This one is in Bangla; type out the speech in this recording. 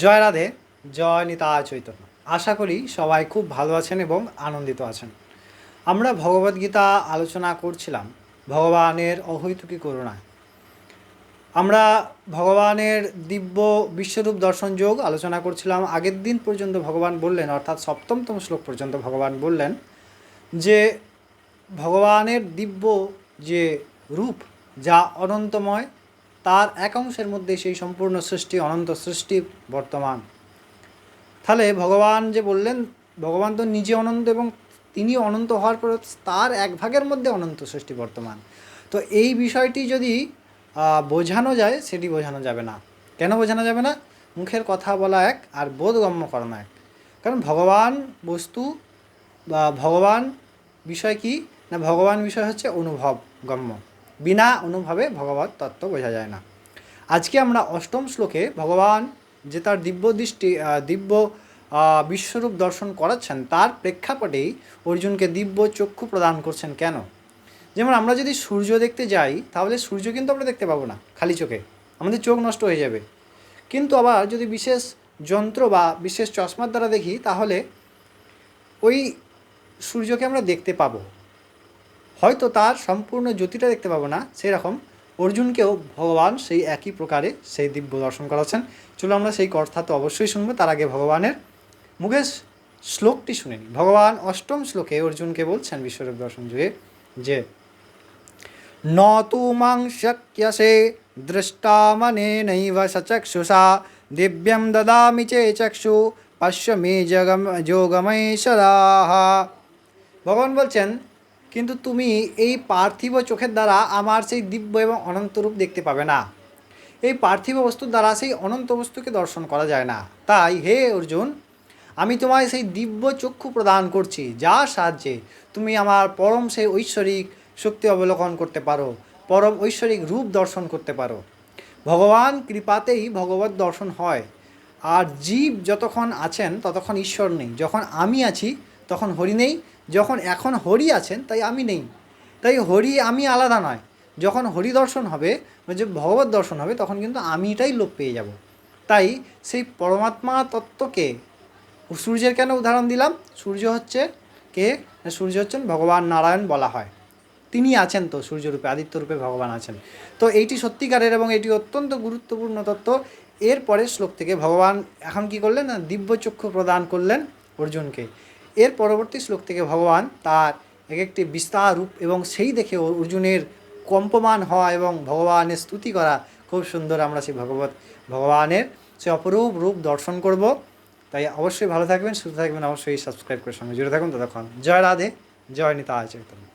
জয় রাধে, জয় নিতা চৈতন্য। আশা করি সবাই খুব ভালো আছেন এবং আনন্দিত আছেন। আমরা ভগবদ্গীতা আলোচনা করছিলাম ভগবানের অহৈতুকী করুণায়। আমরা ভগবানের দিব্য বিশ্বরূপ দর্শন যোগ আলোচনা করছিলাম আগের দিন পর্যন্ত ভগবান বললেন, অর্থাৎ সপ্তমতম শ্লোক পর্যন্ত ভগবান বললেন যে, ভগবানের দিব্য যে রূপ যা অনন্তময় তার এক অংশের মধ্যে সেই সম্পূর্ণ সৃষ্টি, অনন্ত সৃষ্টি বর্তমান। তাহলে ভগবান যে বললেন, ভগবান তো নিজে অনন্ত এবং তিনি অনন্ত হওয়ার পর তার এক ভাগের মধ্যে অনন্ত সৃষ্টি বর্তমান। তো এই বিষয়টি যদি বোঝানো যায়, সেটি বোঝানো যাবে না। কেন বোঝানো যাবে না? মুখের কথা বলা এক আর বোধগম্য করানো এক। কারণ ভগবান বস্তু বা ভগবান বিষয় কি? না, ভগবান বিষয় হচ্ছে অনুভব গম্য বিনা অনুভবে ভগবত তত্ত্ব বোঝা যায় না। আজকে আমরা অষ্টম শ্লোকে ভগবান যে তার দিব্য দৃষ্টি দিব্য বিশ্বরূপ দর্শন করাচ্ছেন, তার প্রেক্ষাপটেই অর্জুনকে দিব্য চক্ষু প্রদান করছেন কেন? যেমন আমরা যদি সূর্য দেখতে যাই, তাহলে সূর্য কিন্তু আমরা দেখতে পাবো না, খালি চোখে। আমাদের চোখ নষ্ট হয়ে যাবে। কিন্তু আবার যদি বিশেষ যন্ত্র বা বিশেষ চশমার দ্বারা দেখি, তাহলে ওই সূর্যকে আমরা দেখতে পাবো। হয়তো তার সম্পূর্ণ জ্যোতিটা দেখতে পাবো না সেই রকম অর্জুনকেও ভগবান সেই একই প্রকারে সেই দিব্য দর্শন করাচ্ছেন। চলো আমরা সেই কথা তো অবশ্যই শুনব, তার আগে ভগবানের। মুখে শ্লোকটি শুনে নিই ভগবান অষ্টম শ্লোকে অর্জুনকে বলছেন বিশ্বরূপ দর্শন যুগে যে, ন তু মাং শক্যসে দৃষ্টা মনেনৈব সচক্ষুষা, দিব্যম দদামি চে চক্ষু, পশ্য মে জগম যোগমৈশ্বরাহ ভগবান বলছেন কিন্তু তুমি এই পার্থিব চোখের দ্বারা আমার সেই দিব্য এবং অনন্ত রূপ দেখতে পাবে না। এই পার্থিব বস্তুর দ্বারা সেই অনন্ত বস্তুকে দর্শন করা যায় না। তাই হে অর্জুন, আমি তোমায় সেই দিব্য চক্ষু প্রদান করছি, যার সাহায্যে তুমি আমার পরম সেই ঐশ্বরিক শক্তি অবলোকন করতে পারো, পরম ঐশ্বরিক রূপ দর্শন করতে পারো। ভগবান কৃপাতেই ভগবত দর্শন হয়। আর জীব যতক্ষণ আছেন, ততক্ষণ ঈশ্বর নেই। যখন আমি আছি তখন হরি নেই। যখন এখন হরি আছেন, তাই আমি নেই। তাই হরি আমি আলাদা নয়। যখন হরি দর্শন হবে মানে যে ভগবত দর্শন হবে, তখন কিন্তু আমিটাই লোপ পেয়ে যাব। তাই সেই পরমাত্মা তত্ত্বকে সূর্যের কেন উদাহরণ দিলাম? সূর্য হচ্ছে কে? সূর্য হচ্ছেন ভগবান নারায়ণ বলা হয়। তিনি আছেন তো সূর্যরূপে আদিত্যরূপে ভগবান আছেন। তো এইটি সত্যিকারের এবং এটি অত্যন্ত গুরুত্বপূর্ণ তত্ত্ব। এর পরের শ্লোক থেকে ভগবান এখন কি করলেন? না দিব্যচক্ষু প্রদান করলেন অর্জুনকে। এর পরবর্তী শ্লোক থেকে ভগবান তার এক একটি বিস্তার রূপ এবং সেই দেখে অর্জুনের কম্পমান হওয়া এবং ভগবানের স্তুতি করা খুব সুন্দর আমরা সেই ভগবত, ভগবানের সে অপরূপ রূপ দর্শন করব। তাই অবশ্যই ভালো থাকবেন, সুস্থ থাকবেন, অবশ্যই সাবস্ক্রাইব করে সঙ্গে জুড়ে থাকুন। ততক্ষণ জয় রাধে, জয় নিতা চৈতন্য।